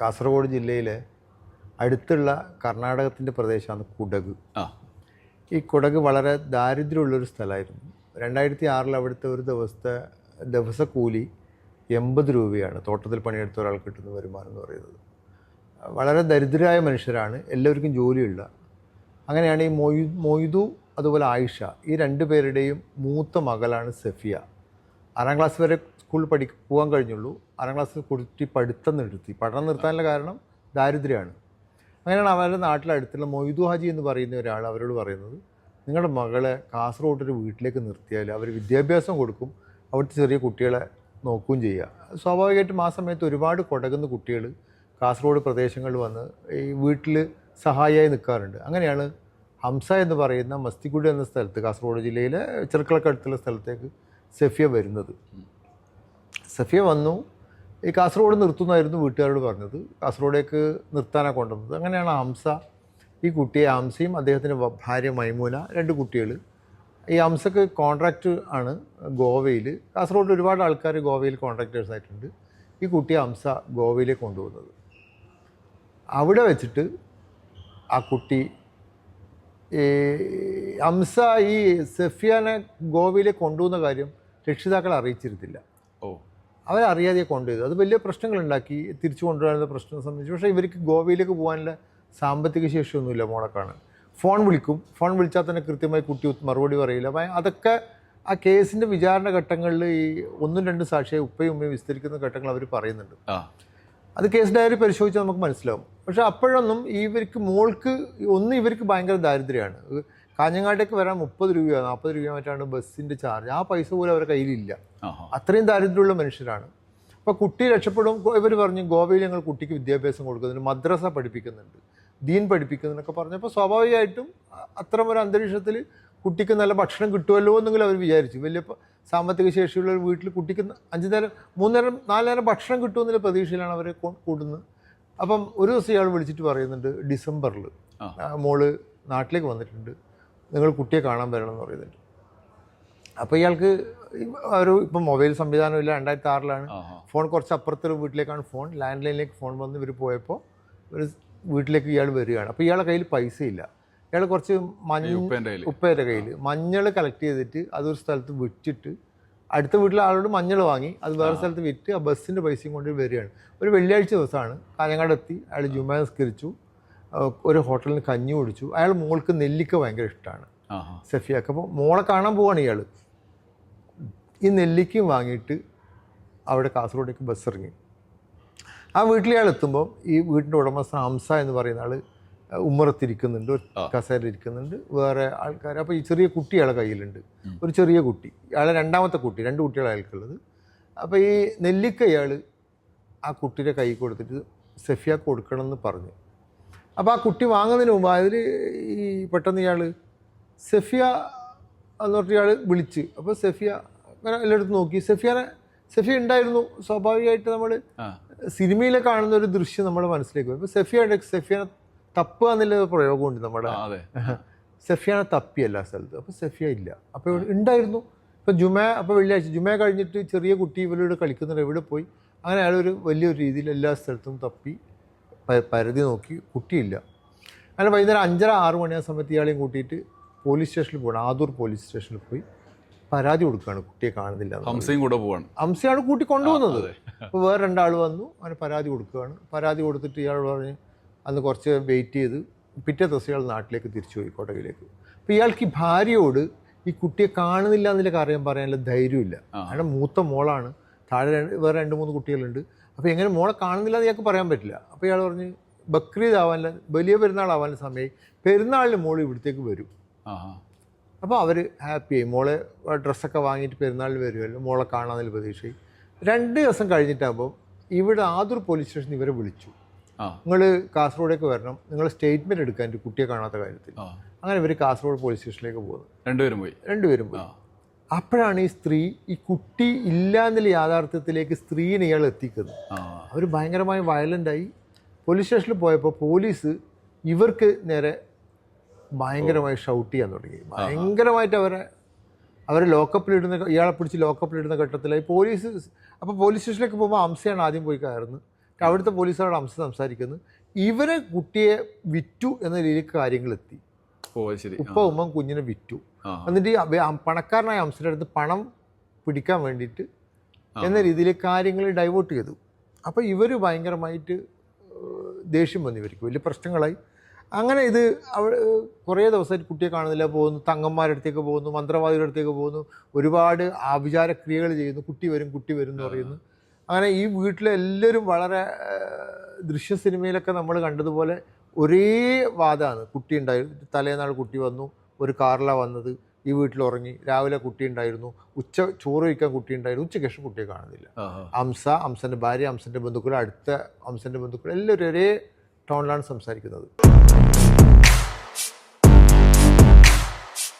കാസർഗോഡ് ജില്ലയിലെ അടുത്തുള്ള കർണാടകത്തിന്റെ പ്രദേശമാണ് കുടക്. ആ. ഈ കുടക് വളരെ ദാരിദ്ര്യമുള്ളൊരു സ്ഥലമായിരുന്നു. രണ്ടായിരത്തി ആറിൽ അവിടുത്തെ ഒരു ദിവസത്തെ ദിവസക്കൂലി എൺപത് രൂപയാണ് തോട്ടത്തിൽ പണിയെടുത്ത ഒരാൾ കിട്ടുന്ന വരുമാനം എന്ന് പറയുന്നത്. വളരെ ദരിദ്രരായ മനുഷ്യരാണ് എല്ലാവർക്കും ജോലിയുള്ള. അങ്ങനെയാണ് ഈ മൊയ് മൊയ്തു അതുപോലെ ആയിഷ ഈ രണ്ട് പേരുടെയും മൂത്ത മകളാണ് സഫിയ. ആറാം ക്ലാസ് വരെ സ്കൂളിൽ പഠി പോകാൻ കഴിഞ്ഞുള്ളൂ. ആറാം ക്ലാസ് കുട്ടി പഠിത്തം നിർത്തി. പഠനം നിർത്താനുള്ള കാരണം ദാരിദ്ര്യമാണ്. അങ്ങനെയാണ് അവരുടെ നാട്ടിലടുത്തുള്ള മൊയ്തു ഹാജി എന്ന് പറയുന്ന ഒരാൾ അവരോട് പറയുന്നത്. നിങ്ങളുടെ മകളെ കാസർഗോഡ് ഒരു വീട്ടിലേക്ക് നിർത്തിയാൽ അവർ വിദ്യാഭ്യാസം കൊടുക്കും. അവിടുത്തെ ചെറിയ കുട്ടികളെ നോക്കുകയും ചെയ്യുക. സ്വാഭാവികമായിട്ടും ആ സമയത്ത് ഒരുപാട് കൊടകുന്ന കുട്ടികൾ കാസർഗോഡ് പ്രദേശങ്ങളിൽ വന്ന് ഈ വീട്ടിൽ സഹായിയായി നിൽക്കാറുണ്ട്. അങ്ങനെയാണ് ഹംസ എന്ന് പറയുന്ന മസ്തിക്കുടി എന്ന സ്ഥലത്ത് കാസർഗോഡ് ജില്ലയിലെ ചെറുക്കളക്കടുത്തുള്ള സ്ഥലത്തേക്ക് സഫിയ വരുന്നത്. സഫിയ വന്നു. ഈ കാസർഗോഡ് നിർത്തുന്നതായിരുന്നു വീട്ടുകാരോട് പറഞ്ഞത്. കാസർഗോഡേക്ക് നിർത്താനാണ് കൊണ്ടുവന്നത്. അങ്ങനെയാണ് ഹംസ ഈ കുട്ടിയെ ഹംസയും അദ്ദേഹത്തിന്റെ ഭാര്യ മൈമൂല രണ്ട് കുട്ടികൾ ഈ ഹംസക്ക് കോൺട്രാക്റ്റ് ആണ് ഗോവയിൽ കാസർഗോഡ് ഒരുപാട് ആൾക്കാർ ഗോവയിൽ കോൺട്രാക്റ്റേഴ്സ് ആയിട്ടുണ്ട്. ഈ കുട്ടിയെ ഹംസ ഗോവയിലേക്ക് കൊണ്ടുപോകുന്നത് അവിടെ വെച്ചിട്ട് ആ കുട്ടി ഹംസ ഈ സെഫിയാനെ ഗോവയിലേക്ക് കൊണ്ടുപോകുന്ന കാര്യം രക്ഷിതാക്കളെ അറിയിച്ചിരുന്നില്ല. ഓ. അവരറിയാതെ കൊണ്ടുപോയത്. അത് വലിയ പ്രശ്നങ്ങളുണ്ടാക്കി. തിരിച്ചു കൊണ്ടുവരാനുള്ള പ്രശ്നം സംബന്ധിച്ച്. പക്ഷേ ഇവർക്ക് ഗോവയിലേക്ക് പോകാനുള്ള സാമ്പത്തിക ശേഷിയൊന്നുമില്ല മോളെ കാണാൻ. ഫോൺ വിളിക്കും. ഫോൺ വിളിച്ചാൽ തന്നെ കൃത്യമായി കുട്ടി മറുപടി പറയില്ല. അപ്പം അതൊക്കെ ആ കേസിന്റെ വിചാരണ ഘട്ടങ്ങളിൽ ഈ ഒന്നും രണ്ടും സാക്ഷിയെ ഉപ്പയും ഉമ്മയും വിസ്തരിക്കുന്ന ഘട്ടങ്ങൾ അവർ പറയുന്നുണ്ട്. ആ. അത് കേസ് ഡയറി പരിശോധിച്ചാൽ നമുക്ക് മനസ്സിലാവും. പക്ഷേ അപ്പോഴൊന്നും ഇവർക്ക് മോൾക്ക് ഒന്ന് ഇവർക്ക് ഭയങ്കര ദാരിദ്ര്യമാണ്. കാഞ്ഞങ്ങാട്ടേക്ക് വരാൻ മുപ്പത് രൂപയോ നാൽപ്പത് രൂപയോ മറ്റാണ് ബസ്സിന്റെ ചാർജ്. ആ പൈസ പോലും അവരുടെ കയ്യിലില്ല. അത്രയും ദാരിദ്ര്യമുള്ള മനുഷ്യരാണ്. അപ്പോൾ കുട്ടി രക്ഷപ്പെടും. ഇവർ പറഞ്ഞു ഗോവയിൽ ഞങ്ങൾ കുട്ടിക്ക് വിദ്യാഭ്യാസം കൊടുക്കുന്നുണ്ട്. മദ്രസ പഠിപ്പിക്കുന്നുണ്ട്. ദീൻ പഠിപ്പിക്കുന്നുണ്ടൊക്കെ പറഞ്ഞപ്പോൾ സ്വാഭാവികമായിട്ടും അത്തരം ഒരു അന്തരീക്ഷത്തിൽ കുട്ടിക്ക് നല്ല ഭക്ഷണം കിട്ടുമല്ലോ എന്നെങ്കിലും അവർ വിചാരിച്ചു. വലിയ സാമ്പത്തിക ശേഷിയുള്ള ഒരു വീട്ടിൽ കുട്ടിക്ക് അഞ്ച് നേരം മൂന്ന് നേരം നാല് നേരം ഭക്ഷണം കിട്ടുമെന്നുള്ള പ്രതീക്ഷയിലാണ് അവരെ കൂടുന്നത്. അപ്പം ഒരു ദിവസം ഇയാൾ വിളിച്ചിട്ട് പറയുന്നുണ്ട് ഡിസംബറിൽ. മോൾ നാട്ടിലേക്ക് വന്നിട്ടുണ്ട്. നിങ്ങൾ കുട്ടിയെ കാണാൻ വരണം എന്ന് പറയുന്നുണ്ട്. അപ്പോൾ ഇയാൾക്ക് ഒരു ഇപ്പം മൊബൈൽ സംവിധാനമില്ല രണ്ടായിരത്തി ആറിലാണ് ഫോൺ കുറച്ച് അപ്പുറത്തൊരു വീട്ടിലേക്കാണ് ഫോൺ. ലാൻഡ് ലൈനിലേക്ക് ഫോൺ വന്ന് ഇവർ പോയപ്പോൾ ഒരു വീട്ടിലേക്ക് ഇയാൾ വരികയാണ്. അപ്പോൾ ഇയാളുടെ കയ്യിൽ പൈസ ഇല്ല ഇയാൾ കുറച്ച് മഞ്ഞ ഉപ്പേന്റെ കയ്യിൽ മഞ്ഞൾ കളക്ട് ചെയ്തിട്ട് അതൊരു സ്ഥലത്ത് വിറ്റിട്ട് അടുത്ത വീട്ടിലെ ആളോട് മഞ്ഞൾ വാങ്ങി അത് വേറെ സ്ഥലത്ത് വിറ്റ് ആ ബസ്സിന്റെ പൈസയും കൊണ്ട് വരികയാണ്. ഒരു വെള്ളിയാഴ്ച ദിവസമാണ്. കാഞ്ഞങ്ങാട് എത്തി അയാൾ ജുമാ നിസ്കരിച്ചു. ഒരു ഹോട്ടലിൽ കഞ്ഞി കുടിച്ചു. അയാൾ മോൾക്ക് നെല്ലിക്ക ഭയങ്കര ഇഷ്ടമാണ് സെഫിയൊക്കെ അപ്പോൾ മോളെ കാണാൻ പോവാണ് ഇയാൾ ഈ നെല്ലിക്കയും വാങ്ങിയിട്ട് അവിടെ കാസർഗോഡേക്ക് ബസ് ഇറങ്ങി. ആ വീട്ടിൽ ഇയാൾ എത്തുമ്പോൾ ഈ വീടിന്റെ ഉടമ സാംസ എന്ന് പറയുന്ന ആൾ ഉമ്മറത്തിരിക്കുന്നുണ്ട്. കസേരയിരിക്കുന്നുണ്ട് ആ. കസേര ഇരിക്കുന്നുണ്ട് വേറെ ആൾക്കാർ അപ്പോൾ ഈ ചെറിയ കുട്ടി ഇയാളെ കയ്യിലുണ്ട്. ഒരു ചെറിയ കുട്ടി. ഇയാളെ രണ്ടാമത്തെ കുട്ടി. രണ്ട് കുട്ടികളെ അയാൾക്കുള്ളത്. അപ്പോൾ ഈ നെല്ലിക്ക ഇയാൾ ആ കുട്ടിയുടെ കൈ കൊടുത്തിട്ട് സഫിയാക്ക് കൊടുക്കണമെന്ന് പറഞ്ഞു. അപ്പോൾ ആ കുട്ടി വാങ്ങുന്നതിന് മുമ്പ് അതിൽ ഈ പെട്ടെന്ന് ഇയാൾ സെഫിയ എന്ന് പറഞ്ഞിട്ട് ഇയാൾ വിളിച്ച് അപ്പോൾ സെഫിയ അങ്ങനെ എല്ലായിടത്തും നോക്കി. സെഫിയാനെ സെഫിയ ഉണ്ടായിരുന്നു. സ്വാഭാവികമായിട്ട് നമ്മൾ സിനിമയിലെ കാണുന്ന ഒരു ദൃശ്യം നമ്മുടെ മനസ്സിലേക്ക് വരും. അപ്പോൾ സെഫിയ സെഫിയനെ തപ്പുക എന്നുള്ള പ്രയോഗമുണ്ട് നമ്മുടെ സെഫിയാനെ തപ്പി എല്ലാ സ്ഥലത്തും. അപ്പോൾ സെഫിയ ഇല്ല. അപ്പോൾ ഇവിടെ ഉണ്ടായിരുന്നു. ഇപ്പം ജുമ അപ്പോൾ വെള്ളിയാഴ്ച ജുമ കഴിഞ്ഞിട്ട് ചെറിയ കുട്ടി ഇവരോട് കളിക്കുന്നുണ്ട്. ഇവിടെ പോയി? അങ്ങനെ അയാളൊരു വലിയൊരു രീതിയിൽ എല്ലാ സ്ഥലത്തും തപ്പി പ- പരതി നോക്കി കുട്ടിയില്ല. അങ്ങനെ വൈകുന്നേരം അഞ്ചര ആറ് മണി ആ സമയത്ത് ഇയാളെയും കൂട്ടിയിട്ട് പോലീസ് സ്റ്റേഷനിൽ പോകണം ആദൂർ പോലീസ് സ്റ്റേഷനിൽ പോയി പരാതി കൊടുക്കുകയാണ് കുട്ടിയെ കാണുന്നില്ല. ഹംസയും കൂടെ പോവാണ്. ഹംസയാണ് കൂട്ടി കൊണ്ടുവന്നത്. അപ്പോൾ വേറെ രണ്ടാൾ വന്നു അങ്ങനെ പരാതി കൊടുക്കുകയാണ്. പരാതി കൊടുത്തിട്ട് ഇയാൾ പറഞ്ഞ് അന്ന് കുറച്ച് വെയിറ്റ് ചെയ്ത് പിറ്റേ ദിവസം ഇയാൾ നാട്ടിലേക്ക് തിരിച്ചു പോയി കോട്ടകയിലേക്ക് അപ്പോൾ ഇയാൾക്ക് ഈ ഭാര്യയോട് ഈ കുട്ടിയെ കാണുന്നില്ല എന്നുള്ള കാര്യം പറയാനുള്ള ധൈര്യമില്ല. കാരണം മൂത്ത മോളാണ്. താഴെ വേറെ രണ്ട് മൂന്ന് കുട്ടികളുണ്ട്. അപ്പോൾ എങ്ങനെ മോളെ കാണുന്നില്ല എന്ന് ഞങ്ങൾക്ക് പറയാൻ പറ്റില്ല. അപ്പോൾ ഇയാൾ പറഞ്ഞ് ബക്രീദ് ആവാനുള്ള വലിയ പെരുന്നാളാവാനുള്ള സമയമായി. പെരുന്നാളിന് മോൾ ഇവിടത്തേക്ക് വരും. അപ്പോൾ അവർ ഹാപ്പിയായി മോളെ ഡ്രസ്സൊക്കെ വാങ്ങിയിട്ട് പെരുന്നാളിൽ വരുമല്ലോ മോളെ കാണാമെന്നുള്ള പ്രതീക്ഷയായി. രണ്ട് ദിവസം കഴിഞ്ഞിട്ടാകുമ്പോൾ ഇവിടെ ആദൂർ പോലീസ് സ്റ്റേഷൻ ഇവരെ വിളിച്ചു. നിങ്ങൾ കാസർഗോഡേക്ക് വരണം. നിങ്ങൾ സ്റ്റേറ്റ്മെന്റ് എടുക്കാൻ കുട്ടിയെ കാണാത്ത കാര്യത്തിൽ. അങ്ങനെ ഇവർ കാസർഗോഡ് പോലീസ് സ്റ്റേഷനിലേക്ക് പോകുന്നു. രണ്ടുപേരും പോയി. രണ്ടുപേരും പോയി. അപ്പോഴാണ് ഈ സ്ത്രീ ഈ കുട്ടി ഇല്ല എന്നുള്ള യാഥാർത്ഥ്യത്തിലേക്ക് സ്ത്രീനെ ഇയാൾ എത്തിക്കുന്നത്. അവർ ഭയങ്കരമായി വയലന്റായി പോലീസ് സ്റ്റേഷനിൽ പോയപ്പോൾ പോലീസ് ഇവർക്ക് നേരെ ഭയങ്കരമായി ഷൗട്ട് ചെയ്യാൻ തുടങ്ങി. ഭയങ്കരമായിട്ട് അവരെ അവരെ ലോക്കപ്പിലിടുന്ന ഇയാളെ പിടിച്ച് ലോക്കപ്പിലിടുന്ന ഘട്ടത്തിലായി. പോലീസ് അപ്പോൾ പോലീസ് സ്റ്റേഷനിലേക്ക് പോകുമ്പോൾ അംസയാണ് ആദ്യം പോയി കയറുന്നത്. അവിടുത്തെ പോലീസുകാരോട് അംസ സംസാരിക്കുന്നു ഇവരെ കുട്ടിയെ വിറ്റു എന്ന രീതിയിൽ കാര്യങ്ങളെത്തി ഉപ്പ ഉമ്മ കുഞ്ഞിനെ വിറ്റു. എന്നിട്ട് ഈ പണക്കാരനായ അംശയുടെ അടുത്ത് പണം പിടിക്കാൻ വേണ്ടിയിട്ട് എന്ന രീതിയിൽ കാര്യങ്ങൾ ഡൈവേർട്ട് ചെയ്തു. അപ്പോൾ ഇവർ ഭയങ്കരമായിട്ട് ദേഷ്യം വന്നു ഇവർക്ക്. വലിയ പ്രശ്നങ്ങളായി. അങ്ങനെ ഇത് അവ കുറേ ദിവസമായിട്ട് കുട്ടിയെ കാണുന്നില്ല പോകുന്നു തങ്ങന്മാരുടെ അടുത്തേക്ക് പോകുന്നു മന്ത്രവാദിയുടെ അടുത്തേക്ക് പോകുന്നു ഒരുപാട് ആഭിചാര ക്രിയകൾ ചെയ്യുന്നു കുട്ടി വരും കുട്ടി വരും എന്ന് പറയുന്നു. അങ്ങനെ ഈ വീട്ടിലെ എല്ലാവരും വളരെ ദൃശ്യ സിനിമയിലൊക്കെ നമ്മൾ കണ്ടതുപോലെ ഒരേ വാദമാണ് കുട്ടി ഉണ്ടായി തലേനാൾ കുട്ടി വന്നു ഒരു കാറിലാണ് വന്നത്. ഈ വീട്ടിൽ ഉറങ്ങി രാവിലെ കുട്ടി ഉണ്ടായിരുന്നു ഉച്ച ചോറ് കഴിക്കാൻ കുട്ടി ഉണ്ടായിരുന്നു ഉച്ചയ്ക്ക് ശേഷം കുട്ടിയെ കാണുന്നില്ല. അംസ അംസന്റെ ഭാര്യ അംസന്റെ ബന്ധുക്കൾ അടുത്ത അംസന്റെ ബന്ധുക്കൾ എല്ലാവരും ഒരേ ടൗണിലാണ് സംസാരിക്കുന്നത്.